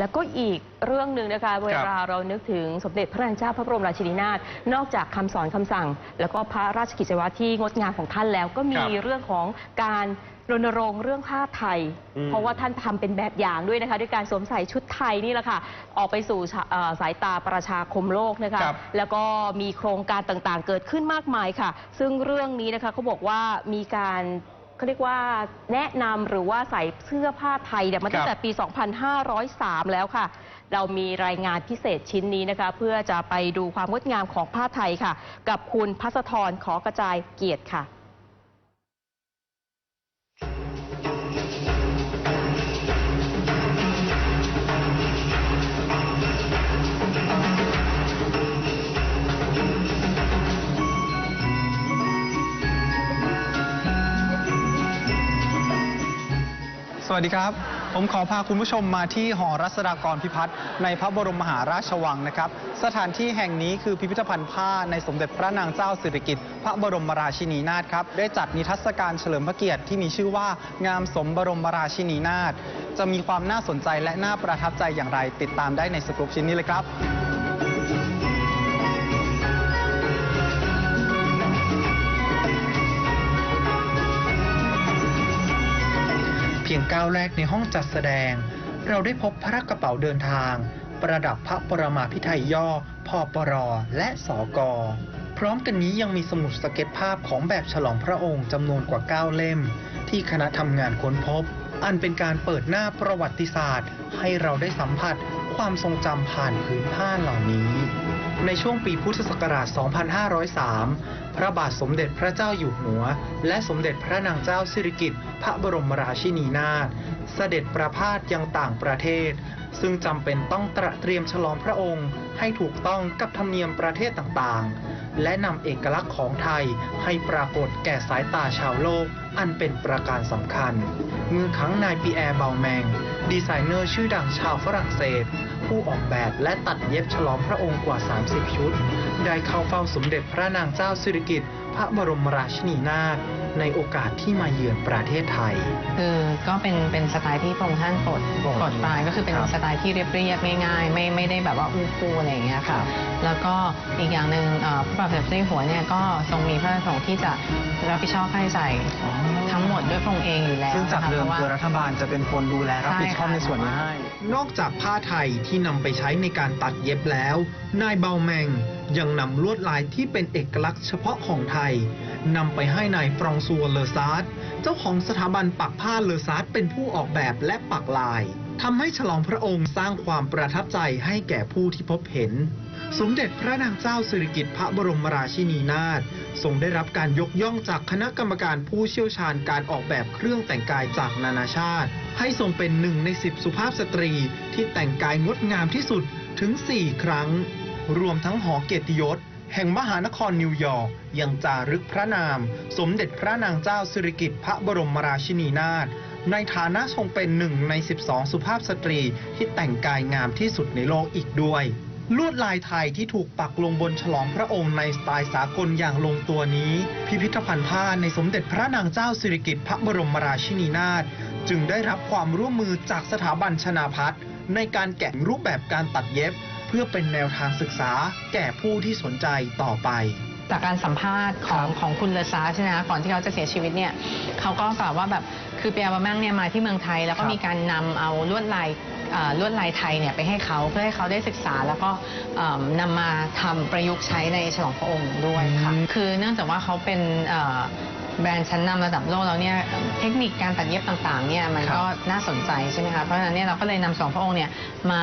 แล้วก็อีกเรื่องหนึ่งนะคะเวลาเรานึกถึงสมเด็จพระนางเจ้าพระบรมราชินีนาถนอกจากคำสอนคำสั่ง แล้วก็พระราชกิจวัตรที่งดงามของท่านแล้ว ก็มีครับเรื่องของการรณรงค์เรื่องผ้าไทยอืมเพราะว่าท่านทำเป็นแบบอย่างด้วยนะคะ ด้วยการสวมใส่ชุดไทยนี่แหละค่ะ ออกไปสู่ชะเอ่อสายตาประชาคมโลกนะคะครับแล้วก็มีโครงการต่างๆ เกิดขึ้นมากมายค่ะ ซึ่งเรื่องนี้นะคะเขาบอกว่ามีการ เขาเรียกว่าแนะนำหรือว่าใส่เสื้อผ้าไทยเนี่ยมาตั้งแต่ปี 2503 แล้วค่ะ เรามีรายงานพิเศษชิ้นนี้นะคะ เพื่อจะไปดูความงดงามของผ้าไทยค่ะ กับคุณพัสธรขอกระจายเกียรติค่ะ สวัสดีครับ ผมขอพาคุณผู้ชมมาที่หอรัศดากรพิพัฒน์ในพระบรมมหาราชวังนะครับ สถานที่แห่งนี้คือพิพิธภัณฑ์ผ้าในสมเด็จพระนางเจ้าสิริกิติ์พระบรมราชินีนาถครับ ได้จัดนิทรรศการเฉลิมพระเกียรติที่มีชื่อว่างามสมบรมราชินีนาถจะมีความน่าสนใจและน่าประทับใจอย่างไร ติดตามได้ในสกรูปชิ้นนี้เลยครับ เพียงก้าวแรกในห้องจัดแสดง เราได้พบพระกระเป๋าเดินทาง ประดับพระปรมาพิไทยย่อพอปรอและสอกอพร้อมกันนี้ยังมีสมุดสเก็ตภาพของแบบฉลองพระองค์จำนวนกว่า 9 เล่ม ที่คณะทำงานค้นพบ อันเป็นการเปิดหน้าประวัติศาสตร์ ให้เราได้สัมผัสความทรงจำผ่านผืนผ้าเหล่านี้ ในช่วงปีพุทธศักราช 2503 พระบาทสมเด็จพระเจ้าอยู่หัว และสมเด็จพระนางเจ้าสิริกิติ์พระบรมราชินีนาถเสด็จประพาสยังต่างประเทศ ซึ่งจำเป็นต้องตระเตรียมฉลองพระองค์ ให้ถูกต้องกับธรรมเนียมประเทศต่างๆ และนำเอกลักษณ์ของไทยให้ปรากฏแก่สายตาชาวโลกอันเป็นประการสำคัญเมื่อครั้งนายปีแอร์เบลแมง ดีไซเนอร์ชื่อดังชาวฝรั่งเศส ผู้ออกแบบและตัดเย็บฉลองพระองค์กว่า 30 ชุด ได้เข้าเฝ้าสมเด็จพระนางเจ้าสิริกิติ์พระบรมราชินีนาถในโอกาสที่มาเยือนประเทศไทย คือก็เป็นเป็นสไตล์ที่พระองค์ท่านโปรดโปรด โปรดปรานก็คือเป็นครับสไตล์ที่เรียบเรียบๆง่ายๆไม่ไม่ได้แบบว่าอู้ฟู่อะไรอย่างเงี้ยค่ะ แล้วก็อีกอย่างหนึ่งเอ่อพระบาทสมเด็จพระเจ้าอยู่หัวเนี่ยก็ทรงมีพระประสงค์ที่จะ รับผิดชอบค่าใช้จ่ายทั้งหมดด้วยพระองค์เองอยู่แล้วซึ่งจากนะคะเดิมพระว่คือรัฐบาลจะเป็นคนดูแลรับผิดชอบใช่ค่ะในส่วนนี้ให้นอกจากผ้าไทยที่นำไปใช้ในการตัดเย็บแล้ว นายเบาแมงยังนำลวดลายที่เป็นเอกลักษณ์เฉพาะของไทยนำไปให้นายฟรองซัวเลอซาร์ดเจ้าของสถาบันปักผ้าเลอซาร์ดเป็นผู้ออกแบบและปักลาย ทำให้ฉลองพระองค์สร้างความประทับใจให้แก่ผู้ที่พบเห็น สมเด็จพระนางเจ้าสิริกิติ์พระบรมราชินีนาถทรงได้รับการยกย่องจากคณะกรรมการผู้เชี่ยวชาญการออกแบบเครื่องแต่งกายจากนานาชาติ ให้ทรงเป็นหนึ่งในสิบสุภาพสตรีที่แต่งกายงดงามที่สุดถึง 4 ครั้ง รวมทั้งหอเกียรติยศแห่งมหานครนิวยอร์กยังจารึกพระนาม สมเด็จพระนางเจ้าสิริกิติ์พระบรมราชินีนาถ ในฐานะทรงเป็นหนึ่งใน 12 สุภาพสตรีที่แต่งกายงามที่สุดในโลกอีกด้วย ลวดลายไทยที่ถูกปักลงบนฉลองพระองค์ในสไตล์สากลอย่างลงตัวนี้ พิพิธภัณฑ์ผ้าในสมเด็จพระนางเจ้าสิริกิติ์พระบรมราชินีนาถจึงได้รับความร่วมมือจากสถาบันชนาพัฒน์ในการแกะรูปแบบการตัดเย็บ เพื่อเป็นแนวทางศึกษาแก่ผู้ที่สนใจต่อไป จากการสัมภาษณ์ของของคุณเลอซาใช่ไหมคะก่อนที่เขาจะเสียชีวิตเนี่ยเขาก็กล่าวว่าแบบคือเปียบามั่งเนี่ยมาที่เมืองไทย แล้วก็ครับมีการนำเอาลวดลายเอ่อลวดลายไทยเนี่ยไปให้เขาเพื่อให้เขาได้ศึกษาแล้วก็เอิ่มนำมาทำประยุกต์ใช้ในฉลองพระองค์ด้วยค่ะอืมคือเนื่องจากว่าเขาเป็นเอ่อแบรนด์ชั้นนำระดับโลกแล้วเนี่ยเทคนิคการตัดเย็บต่างๆเนี่ยมันก็น่าสนใจใช่ไหมคะเพราะฉะนั้นเนี่ยเราก็เลยนำสองพระองค์เนี่ยมา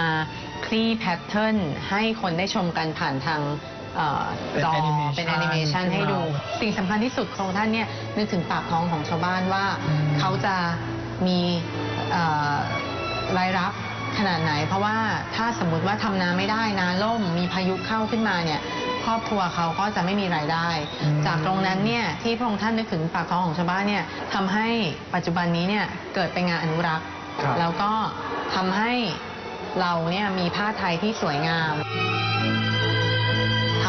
คลี่แพทเทิร์นให้คนได้ชมกันผ่านทาง เอ่อเป็นจอ animation เป็นแอนิเมชันให้ดู สิ่งสำคัญที่สุดของท่านเนี่ยนึกถึงปากท้องของชาวบ้านว่าอืม เขาจะมีเอ่อรายรับขนาดไหน เพราะว่าถ้าสมมุติว่าทำนาไม่ได้นาล่มมีพายุเข้าขึ้นมาเนี่ยครอบครัวเขาก็จะไม่มีรายได้ อืม จากตรงนั้นเนี่ยที่พระองค์ท่านนึกถึงปากท้องของชาวบ้านเนี่ยทำให้ปัจจุบันนี้เนี่ยเกิดเป็นงานอนุรักษ์ ครับ แล้วก็ทำให้เราเนี่ยมีผ้าไทยที่สวยงาม ท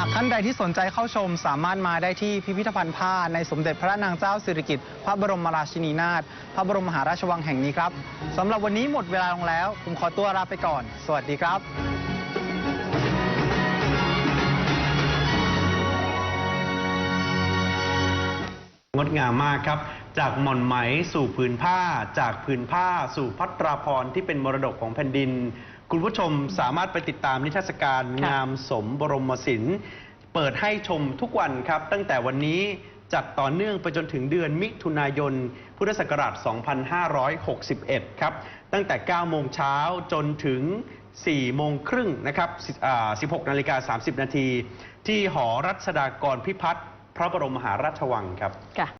ากท่านใดที่สนใจเข้าชมสามารถมาได้ที่พิพิธภัณฑ์ผ้าในสมเด็จพระนางเจ้าสิริกิติ์พระบรมราชินีนาถพระบรมมหาราชวังแห่งนี้ครับสำหรับวันนี้หมดเวลาลงแล้ว ผมขอตัวลาไปก่อน สวัสดีครับงดงามมากครับ จากหม่อนไหมสู่ผืนผ้า จากผืนผ้าสู่พัตราพรที่เป็นมรดกของแผ่นดิน คุณผู้ชมสามารถไปติดตามนิทรรศการงามสมบรมศิลป์เปิดให้ชมทุกวันครับ ตั้งแต่วันนี้จัดต่อเนื่องไปจนถึงเดือนมิถุนายน พุทธศักราช 2561 ครับ ตั้งแต่ 9 โมงเช้าจนถึง 4 โมงครึ่งนะครับ 16 นาฬิกา 30 นาที ที่หอรัชดากรพิพัฒน์พระบรมมหาราชวังครับ